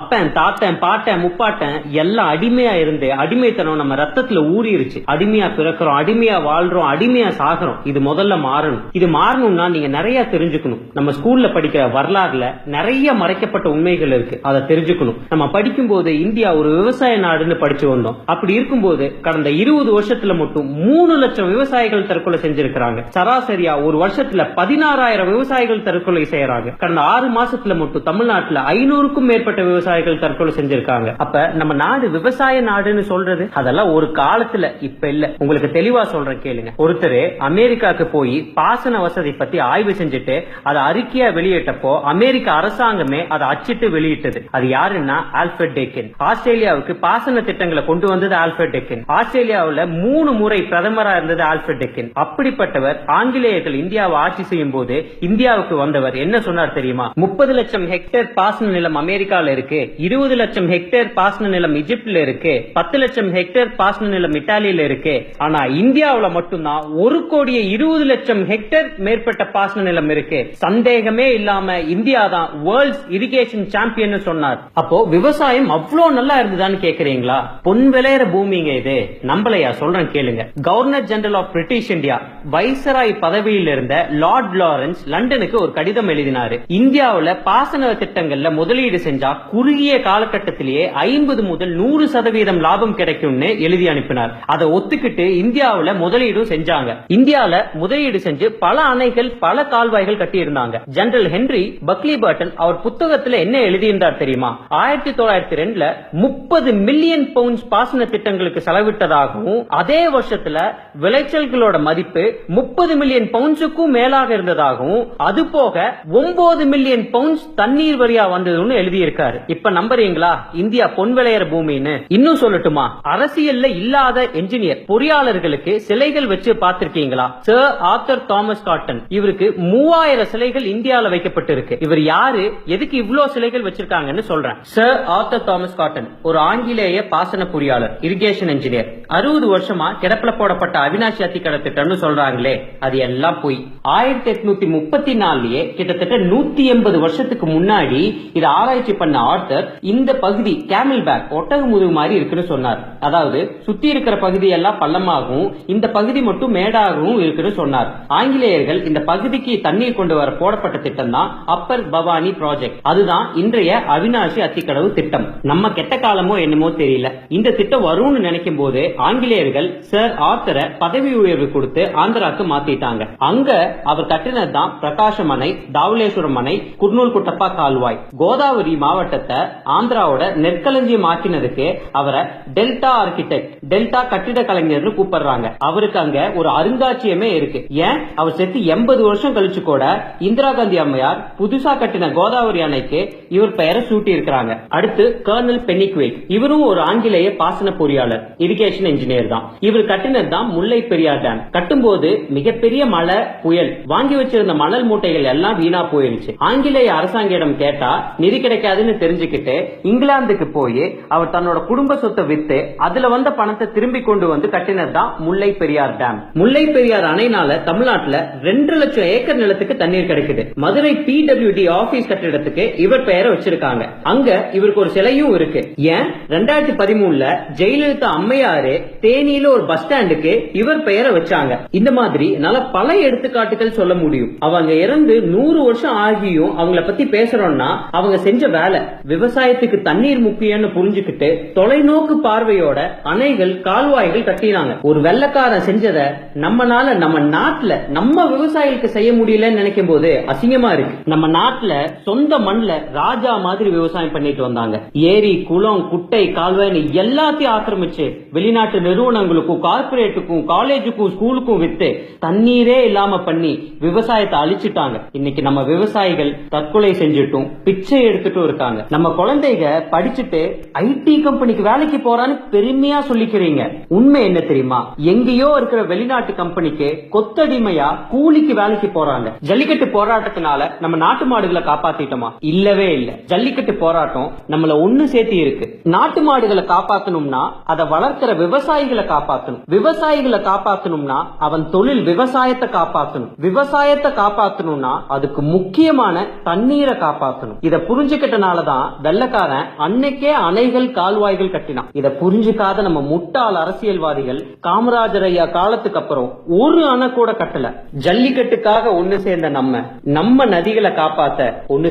அப்பன் தாத்தன் பாட்டன் முப்பாட்டன் எல்லாம் அடிமையா இருந்து அடிமைத்தனம் நம்ம ரத்தத்துல ஊறிடுச்சு அடிமையா பிறக்கிறோம் அடிமையா வாழ்றோம் அடிமையா சாகிறோம். இது முதல்ல மாறணும். இது மாறணும்னா நீங்க நிறைய தெரிஞ்சுக்கணும். நம்ம ஸ்கூல்ல படிக்கிற வரலாறுல நிறைய மறைக்கப்பட்ட உண்மைகள் இருக்கு. அதை தெரிஞ்சுக்கணும். நம்ம படிக்கும் போது இந்தியா ஒரு விவசாய நாடுன்னு படிச்சு வந்தோம். அப்படி இருக்கும்போது கடந்த இருபது வருஷத்துல மட்டும் மூணு லட்சம் விவசாயிகள் தற்கொலை செஞ்சிருக்கிறாங்க. சராசரியா ஒரு வருஷத்துல பதினாறாயிரம் விவசாயிகள் தற்கொலை செய்யறாங்க. கடந்த ஆறு மாசத்துல மட்டும் தமிழ்நாட்டுல ஐநூறுக்கும் மேற்பட்ட விவசாயிகள் தற்கொலை செஞ்சிருக்காங்க. அப்ப நம்ம நாடு விவசாய நாடுன்னு சொல்றது அதெல்லாம் ஒரு காலத்துல இப்ப இல்ல. உங்களுக்கு தெளிவா சொல்றேன் கேளுங்க. ஒருத்தர் அமெரிக்காக்கு போய் பாசன வசதி பத்தி ஆய்வு செஞ்சுட்டு அதை அறிக்கையா வெளியிட்டப்போ அமெரிக்க அரசாங்கமே அதை அச்சிட்டு வெளியிட்டது. அது யாருன்னா ஆல்ஃபர்ட் டேக்கின். ஆஸ்திரேலியாவுக்கு பாசன திட்டங்களை கொண்டு வந்தது ஆல்ஃபர்ட் டேக்கின். ஆஸ்திரேலியாவில் மூணு முறை பிரதமரா இருந்தது ஆல்ஃபர்ட் டேக்கின். அப்படிப்பட்டவர் ஆங்கிலேயர்கள் இந்தியாவை ஆட்சி செய்யும் போது இந்தியாவுக்கு வந்தவர் என்ன சொன்னார் தெரியுமா? முப்பது லட்சம் ஹெக்டேர் பாசன நிலம் அமெரிக்கால இருக்கு. இருபது லட்சம் ஹெக்டேர் பாசன நிலம் இஜிப்ட்ல இருக்கு பத்து லட்சம் ஹெக்டேர் பாசன நிலம் இட்டாலியில இருக்கு. ஆனா இந்தியாவில மட்டும்தான் ஒரு கோடியே இருபது லட்சம் ஹெக்டேர் மேற்பட்ட பாசன நிலம் இருக்கு. சந்தேகமே இல்லாம இந்தியா தான் வேர்ல்ட்ஸ் இரிகேஷன் சாம்பியன் சொன்னார். அப்போ விவசாயம் அவ்வளவு நல்லா இருந்ததான்னு கேக்குறீங்களா? பொன் விளையிற பூமிங்க இது. நம்பலையா? சொல்றேன் கேளுங்க. Governor general of British India viceroy பதவியில் இருந்த லார்ட் லாரன்ஸ் லண்டனுக்கு ஒரு கடிதம் எழுதினாரு. இந்தியாவுல பாசன திட்டங்கள்ல முதலீடு செஞ்சா குறுகிய காலகட்டத்திலேயே ஐம்பது முதல் நூறு சதவீதம் லாபம் கிடைக்கும்னு எழுதி அனுப்பினார். அதை ஒத்துக்கிட்டு இந்தியாவில முதலீடும் செஞ்சாங்க. இந்தியாவில முதலீடு செஞ்சு பல அணைகள் பல கால்வாய்கள் கட்டியிருந்தாங்க. ஜெனரல் ஹென்றி பக்லி பர்டன் அவர் புத்தகத்துல என்ன எழுதியிருந்தார் தெரியுமா? ஆயிரத்தி தொள்ளாயிரத்தி ரெண்டுல முப்பது மில்லியன் பவுண்ட்ஸ் பாசன திட்டங்களுக்கு செலவிட்டதாகவும் அதே வருஷத்துல விளைச்சல்களோட மதிப்பு முப்பது மில்லியன் பவுண்ட்ஸுக்கும் மேலாக இருந்ததாகவும் அது போக ஒன்பது மில்லியன் பவுண்ட்ஸ் தண்ணீர் வரியா வந்ததுன்னு எழுதியிருக்காரு. இப்ப நம்புறீங்களா? இந்தியா பொன் விளையற பூமின்னு. இன்னும் சொல்லட்டுமா? அரசியல்ல இல்லாத என்ஜினியர் பொறியாளர்களுக்கு சிலைகள் வச்சு பார்த்திருக்கீங்களா? சர் ஆத்தர் தாமஸ் காட்டன் இவருக்கு மூவாயிரம் சிலைகள் இந்தியால வைக்கப்பட்டிருக்கு. இவர் யாரு? எதுக்கு இவ்ளோ சிலைகள் வச்சிருக்காங்கன்னு சொல்றேன். சர் ஆத்தர் தாமஸ் காட்டன் ஒரு ஆங்கிலேய பாசன பொறியாளர் இரிகேஷன் என்ஜினியர் அறுபது வருஷமா கிடப்பில போடப்பட்ட அவினாசி அத்திக்கடை திட்டம்னு சொல்றாங்களே அது எல்லாம் போய். ஆயிரத்தி எட்நூத்தி முப்பத்தி நாலுலயே கிட்டத்தட்ட நூத்தி எண்பது வருஷத்துக்கு முன்னாடி இதை ஆராய்ச்சி பண்ண டாக்டர் இந்த பகுதி கேமில் பேக் ஒட்டக முதுகு மாதிரி இருக்குன்னு சொன்னார். அதாவது சுத்தி இருக்கிற பகுதி எல்லாம் பள்ளமாகவும் இந்த பகுதி மட்டும் மேடாகவும் இருக்குன்னு சொன்னார். ஆங்கிலேயர்கள் இந்த பகுதிக்கு தண்ணீர் கொண்டு வர போடப்பட்ட திட்டம் தான் அப்பர் பவானி ப்ராஜெக்ட் அதுதான் இன்றைய அவினாசி அத்திக்கடவு திட்டம். நம்ம கெட்ட காலமோ என்னமோ தெரியல. இந்த திட்டம் வரும்னு நினைக்கும் போது ஆங்கிலேயர்கள் சர் ஆர்த்தரை பதவி உயர்வு கொடுத்து ஆந்திராக்கு மாத்திட்டாங்க. அங்க அவர் கட்டினது தான் பிரகாஷம் அணை தாவலேஸ்வரம் அணை குர்னூல் குட்டப்பா கால்வாய். கோதாவரி மாவட்டத்தை ஆந்திராவோட நெற்களஞ்சியம் ஆக்கினதுக்கு அவரை டெல்டா ஆர்கிடெக்ட் டெல்டா கட்டிட கலைஞர்னு கூப்பிடுறாங்க. அவருக்கு அங்க ஒரு அருங்காட்சியமே இருக்கு. ஏன்? அவர் செத்து எண்பது வருஷம் கழிச்சு கூட இந்திரா காந்தி அம்மையார் புதுசா கட்டின கோதாவரி அணைக்கு இவர் பெயரை சூட்டி இருக்கிறாங்க அடுத்து கர்னல் பெனிக்வேக் இவரும் ஒரு ஆங்கிலேய பாசன பொறியாளர் இரிகேஷன் இன்ஜினியர் தான். இவர் கட்டினது தான் முல்லை பெரியார் டேம் கட்டும்போது மிகப்பெரிய மழை புயல். வாங்கி வச்சிருந்த மணல் மூட்டைகள் எல்லாம் வீணா போயிருச்சு. ஆங்கிலேய அரசாங்கிடம் கேட்டா நிதி கிடைக்காதுன்னு தெரிஞ்சுக்கிட்டு இங்கிலாந்துக்கு போய் அவர் தன்னோட குடும்ப சொத்தை வித்து அதுல வந்த பணத்தை திரும்பி கொண்டு வந்து கட்டினது தான் முல்லை பெரியார் டேம் முல்லை பெரியார் அணைனால தமிழ்நாட்டுல ரெண்டு லட்சம் ஏக்கர் நிலத்துக்கு தண்ணீர் கிடைக்குது. மதுரை பிடபிள்யூடி ஆபீஸ் கட்டிடத்துக்கு இவர் பெயரை வச்சிருக்காங்க. அங்க இவருக்கு ஒரு சிலையும் இருக்கு. ஏன்? ரெண்டாயிரத்தி பதிமூணுல ஜெயலலிதா அம்மையாரு தேனியில ஒரு பஸ் ஸ்டாண்டுக்கு இவர் பெயரை வச்சாங்க. இந்த மாதிரி நல்ல பல எடுத்துக்காட்டுகள் சொல்ல முடியும். அவங்க இறந்து நூறு வருஷம் ஆகியும் அவங்கள பத்தி பேசுறோம்னா அவங்க செஞ்ச வேலை. விவசாயத்துக்கு தண்ணீர் முக்கியம்னு புரிஞ்சுக்கிட்டு தொலைநோக்கு பார்வையோட அணைகள் கால்வாய்கள் கட்டினாங்க. ஒரு வெள்ளக்காரன் செஞ்சத நம்மனால நம்ம நாட்டுல நம்ம விவசாயிகளுக்கு செய்ய முடியலன்னு நினைக்கும் போது அசிங்கமா இருக்கு. நம்ம நாட்டுல சொந்த மண்ணுல ராஜா மாதிரி விவசாயம் பண்ணிட்டு வந்தாங்க. ஏரி குளம் குட்டை கால்வாய்னு எல்லாத்தையும் ஆக்கிரமிச்சு வெளிநாட்டு நிறுவனங்களுக்கும் கார்பரேட்டுக்கும் காலேஜுக்கும் ஸ்கூலுக்கும் வித்து தண்ணீரே இல்லாம பண்ணி விவசாயத்தை அழிச்சிட்டாங்க. இன்னைக்கு நம்ம விவசாயிகள் தற்கொலை செஞ்சுட்டும் பிச்சை எடுத்துட்டும் இருக்காங்க. நம்ம குழந்தைங்க படிச்சுட்டு ஐடி கம்பெனிக்கு வேலைக்கு போறான்னு பெருமையா சொல்லிக்கிறீங்க. உண்மை என்ன தெரியுமா? எங்கேயோ இருக்கிற வெளிநாட்டு கம்பெனிக்கு கொத்தடிமையா கூலிக்கு வேலைக்கு போறாங்க. ஜல்லிக்கட்டு போராட்டத்தினால நம்ம நாட்டு மாடுகளை காப்பாத்திட்டோமா? இல்லவே இல்ல. ஜல்லிக்கட்டு போராட்டம் நம்மள ஒண்ணு சேர்த்து இருக்கு. நாட்டு மாடுகளை காப்பாத்தணும்னா அதை வளர்க்கிற விவசாயிகளை காப்பாத்தணும். விவசாயிகளை காப்பாத்தணும்னா அவன் தொழில் விவசாயத்தை காப்பாத்தணும். விவசாயத்தை காப்பாத்தணும்னா அதுக்கு முக்கியமான தண்ணீரை காப்பாத்தணும். இத புரிஞ்சுக்கிட்டனாலதான் வெள்ளக்காரன் அன்னைக்கே அணைகள் கால்வாய்கள் கட்டினான். இதை புரிஞ்சுக்காத நம்ம முட்டாள் அரசியல்வாதிகள் காமராஜர் ஐயா காலத்துக்கு அப்புறம் ஒரு அணை கூட கட்டல. ஜல்லிக்கட்டுக்காக ஒண்ணு சேர்ந்த நம்ம நம்ம நதிகளை காப்பாத்த ஒண்ணு